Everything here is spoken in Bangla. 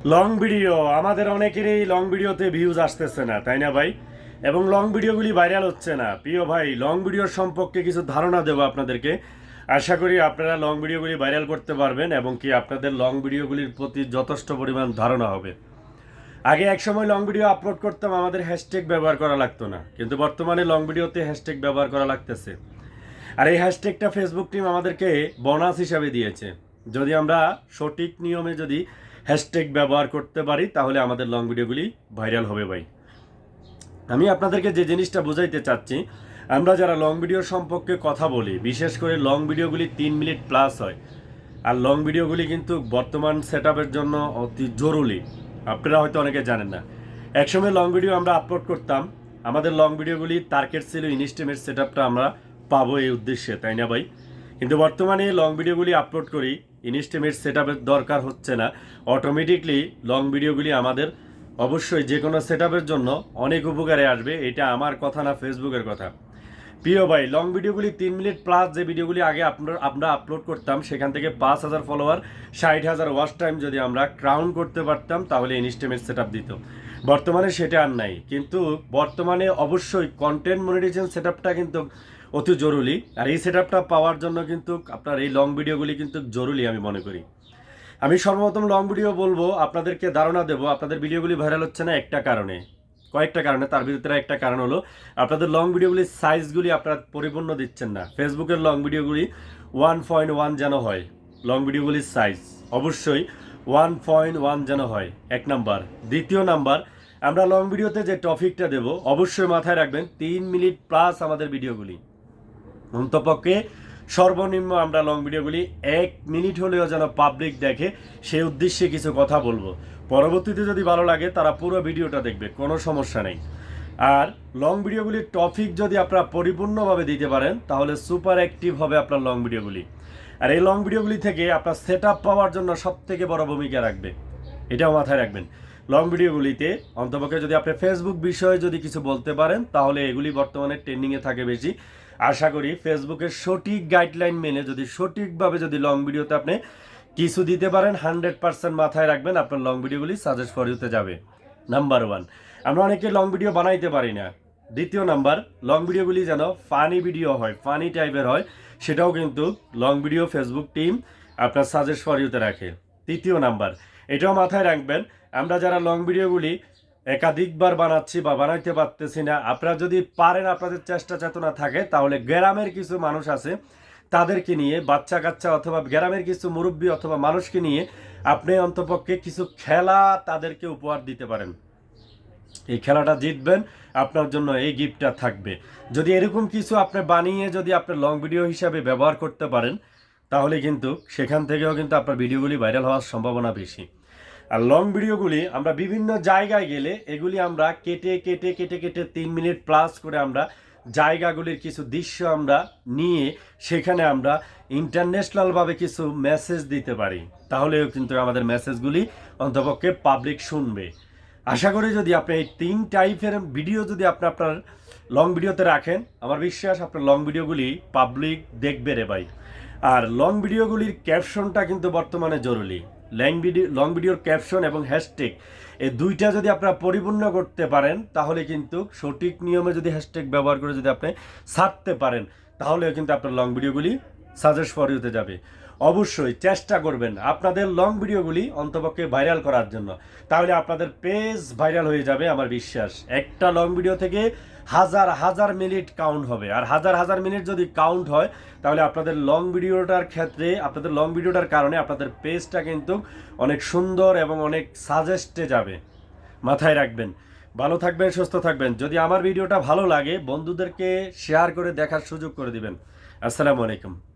লং ভিডিও আমাদের অনেকেরই লং ভিডিওতে ভিউজ আসতেছে না, তাই না ভাই? এবং লং ভিডিওগুলি ভাইরাল হচ্ছে না। প্রিয় ভাই লং ভিডিও সম্পর্কে কিছু ধারণা দেবো আপনাদেরকে। আশা করি আপনারা লং ভিডিওগুলি ভাইরাল করতে পারবেন এবং কি আপনাদের লং ভিডিওগুলির প্রতি যথেষ্ট পরিমাণ ধারণা হবে। আগে এক সময় লং ভিডিও আপলোড করতাম, আমাদের হ্যাশট্যাগ ব্যবহার করা লাগতো না। কিন্তু বর্তমানে লং ভিডিওতে হ্যাশট্যাগ ব্যবহার করা লাগতেছে। আর এই হ্যাশট্যাগটা ফেসবুক টিম আমাদেরকে বোনাস হিসাবে দিয়েছে। যদি আমরা সঠিক নিয়মে যদি হ্যাশট্যাগ ব্যবহার করতে পারি, তাহলে আমাদের লং ভিডিওগুলি ভাইরাল হবে ভাই। আমি আপনাদেরকে যে জিনিসটা বোঝাইতে চাচ্ছি, আমরা যারা লং ভিডিও সম্পর্কে কথা বলি, বিশেষ করে লং ভিডিওগুলি তিন মিনিট প্লাস হয়, আর লং ভিডিওগুলি কিন্তু বর্তমান সেট জন্য অতি জরুরি। আপনারা হয়তো অনেকে জানেন না। একসময় লং ভিডিও আমরা আপলোড করতাম, আমাদের লং ভিডিওগুলি টার্গেট ছিল ইনস্টিমেট সেট আমরা পাবো এই উদ্দেশ্যে, তাই না ভাই? কিন্তু বর্তমানে লং ভিডিওগুলি আপলোড করি ইনস্টিমেট সেট দরকার হচ্ছে না। অটোমেটিকলি লং ভিডিওগুলি আমাদের অবশ্যই যে কোনো সেট জন্য অনেক উপকারে আসবে, এটা আমার কথা না ফেসবুকের কথা। প্রিয় ভাই লং ভিডিওগুলি তিন মিনিট প্লাস যে ভিডিওগুলি আগে আপনার, আমরা আপলোড করতাম, সেখান থেকে পাঁচ হাজার ফলোয়ার ষাট হাজার ওয়াচ টাইম যদি আমরা ক্রাউন করতে পারতাম, তাহলে ইনস্টিমেট সেট দিত। বর্তমানে সেটা আর নাই। কিন্তু বর্তমানে অবশ্যই কন্টেন্ট মনিটাইজেশন সেট কিন্তু অতি জরুরি। আর এই সেট পাওয়ার জন্য কিন্তু আপনার এই লং ভিডিওগুলি কিন্তু জরুরি আমি মনে করি। আমি সর্বপ্রথম লং ভিডিও বলব, আপনাদেরকে ধারণা দেবো, আপনাদের ভিডিওগুলি ভাইরাল হচ্ছে না একটা কারণে। কয়েকটা কারণে, তার ভিতরে একটা কারণ হলো, আপনাদের লং ভিডিওগুলির সাইজগুলি আপনারা পরিপূর্ণ দিচ্ছেন না। ফেসবুকের লং ভিডিওগুলি ওয়ান পয়েন্ট ওয়ান যেন হয় লং ভিডিওগুলির সাইজ অবশ্যই ওয়ান পয়েন্ট ওয়ান যেন হয়, এক নাম্বার দ্বিতীয় নাম্বার আমরা লং ভিডিওতে যে টপিকটা দেব, অবশ্যই মাথায় রাখবেন, তিন মিনিট প্লাস আমাদের ভিডিওগুলি অন্তপক্ষে সর্বনিম্ন আমরা লং ভিডিওগুলি এক মিনিট হলেও যেন পাবলিক দেখে সেই উদ্দেশ্যে কিছু কথা বলব। পরবর্তীতে যদি ভালো লাগে, তারা পুরো ভিডিওটা দেখবে, কোনো সমস্যা নেই। আর লং ভিডিওগুলির টপিক যদি আপনারা পরিপূর্ণভাবে দিতে পারেন, তাহলে সুপার অ্যাক্টিভ হবে আপনার লং ভিডিওগুলি আর এই লং ভিডিওগুলি থেকে আপনার সেট পাওয়ার জন্য সব থেকে বড় ভূমিকা রাখবে, এটাও মাথায় রাখবেন। লং ভিডিওগুলিতে অন্তপক্ষে যদি আপনি ফেসবুক বিষয়ে যদি কিছু বলতে পারেন, তাহলে এগুলি বর্তমানে ট্রেন্ডিংয়ে থাকে বেশি। আশা করি ফেসবুকের সঠিক গাইডলাইন মেনে যদি সঠিকভাবে যদি লং ভিডিওতে আপনি কিছু দিতে পারেন হান্ড্রেড পার্সেন্ট মাথায় রাখবেন, আপনার লং ভিডিওগুলি সাজেস্ট ফর ইউতে যাবে। নাম্বার ওয়ান আমরা অনেকে লং ভিডিও বানাইতে পারি না। দ্বিতীয় নাম্বার, লং ভিডিওগুলি যেন ফানি ভিডিও হয় ফানি টাইপের হয়, সেটাও কিন্তু লং ভিডিও ফেসবুক টিম আপনার সাজেস্ট ফর ইউতে রাখে। তৃতীয় নাম্বার এটাও মাথায় রাখবেন, আমরা যারা লং ভিডিওগুলি একাধিকবার বানাচ্ছি বা বানাইতে পারতেছি না, আপনারা যদি পারেন, আপনাদের চেষ্টা চেতনা থাকে, তাহলে গ্রামের কিছু মানুষ আছে, তাদেরকে নিয়ে বাচ্চা কাচ্চা অথবা গ্রামের কিছু মুরব্বী অথবা মানুষকে নিয়ে, আপনি অন্তপক্ষে কিছু খেলা তাদেরকে উপহার দিতে পারেন। এই খেলাটা জিতবেন, আপনার জন্য এই গিফটটা থাকবে। যদি এরকম কিছু আপনি বানিয়ে যদি আপনি লং ভিডিও হিসাবে ব্যবহার করতে পারেন, তাহলে কিন্তু সেখান থেকেও কিন্তু আপনার ভিডিওগুলি ভাইরাল হওয়ার সম্ভাবনা বেশি। আর লং ভিডিওগুলি আমরা বিভিন্ন জায়গায় গেলে এগুলি আমরা কেটে কেটে কেটে কেটে তিন মিনিট প্লাস করে আমরা জায়গাগুলির কিছু দৃশ্য আমরা নিয়ে সেখানে আমরা ইন্টারন্যাশনালভাবে কিছু মেসেজ দিতে পারি। তাহলেও কিন্তু আমাদের মেসেজগুলি অন্তপক্ষে পাবলিক শুনবে। আশা করি যদি আপনি এই তিন টাইপের ভিডিও যদি আপনি আপনার লং ভিডিওতে রাখেন, আমার বিশ্বাস আপনার লং ভিডিওগুলি পাবলিক দেখবে রে ভাই। আর লং ভিডিওগুলির ক্যাপশনটা কিন্তু বর্তমানে জরুরি। ল্যাং ভিডিও, লং ভিডিওর ক্যাপশন এবং হ্যাশট্যাগ। এই দুইটা যদি আপনারা পরিপূর্ণ করতে পারেন, তাহলে কিন্তু সঠিক নিয়মে যদি হ্যাশট্যাগ ব্যবহার করে যদি আপনি ছাড়তে পারেন তাহলে কিন্তু আপনার লং ভিডিওগুলি সাজেস্ট ফর ইউতে যাবে। অবশ্যই চেষ্টা করবেন আপনাদের লং ভিডিওগুলি অন্তপক্ষে ভাইরাল করার জন্য। তাহলে আপনাদের পেজ ভাইরাল হয়ে যাবে আমার বিশ্বাস। একটা লং ভিডিও থেকে হাজার হাজার মিনিট কাউন্ট হবে। আর হাজার হাজার মিনিট যদি কাউন্ট হয়, তাহলে আপনাদের লং ভিডিওটার ক্ষেত্রে, আপনাদের লং ভিডিওটার কারণে আপনাদের পেজটা কিন্তু অনেক সুন্দর এবং অনেক সাজেস্টে যাবে। মাথায় রাখবেন। ভালো থাকবেন, সুস্থ থাকবেন। যদি আমার ভিডিওটা ভালো লাগে, বন্ধুদেরকে শেয়ার করে দেখার সুযোগ করে দিবেন। আসসালামু আলাইকুম।